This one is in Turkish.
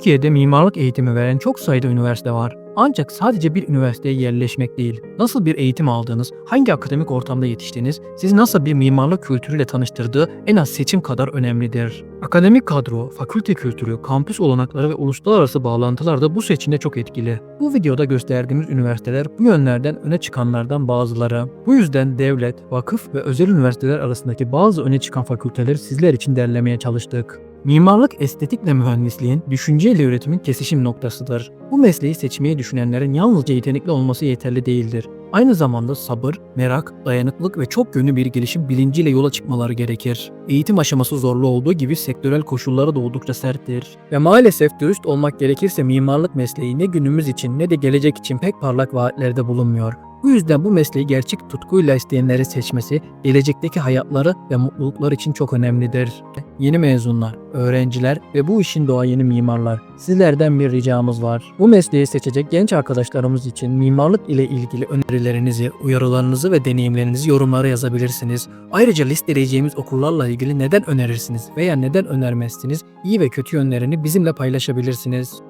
Türkiye'de mimarlık eğitimi veren çok sayıda üniversite var. Ancak sadece bir üniversiteye yerleşmek değil, nasıl bir eğitim aldığınız, hangi akademik ortamda yetiştiğiniz, sizi nasıl bir mimarlık kültürüyle tanıştırdığı en az seçim kadar önemlidir. Akademik kadro, fakülte kültürü, kampüs olanakları ve uluslararası bağlantılar da bu seçimde çok etkili. Bu videoda gösterdiğimiz üniversiteler bu yönlerden öne çıkanlardan bazıları. Bu yüzden devlet, vakıf ve özel üniversiteler arasındaki bazı öne çıkan fakülteleri sizler için derlemeye çalıştık. Mimarlık estetikle mühendisliğin, düşünceyle üretimin kesişim noktasıdır. Bu mesleği seçmeyi düşünenlerin yalnızca yetenekli olması yeterli değildir. Aynı zamanda sabır, merak, dayanıklılık ve çok yönlü bir gelişim bilinciyle yola çıkmaları gerekir. Eğitim aşaması zorlu olduğu gibi sektörel koşulları da oldukça serttir. Ve maalesef dürüst olmak gerekirse mimarlık mesleği ne günümüz için ne de gelecek için pek parlak vaatlerde bulunmuyor. Bu yüzden bu mesleği gerçek tutkuyla isteyenleri seçmesi, gelecekteki hayatları ve mutluluklar için çok önemlidir. Yeni mezunlar, öğrenciler ve bu işin doğayeni mimarlar. Sizlerden bir ricamız var. Bu mesleği seçecek genç arkadaşlarımız için mimarlık ile ilgili önerilerinizi, uyarılarınızı ve deneyimlerinizi yorumlara yazabilirsiniz. Ayrıca listeleyeceğimiz okullarla ilgili neden önerirsiniz veya neden önermezsiniz, iyi ve kötü yönlerini bizimle paylaşabilirsiniz.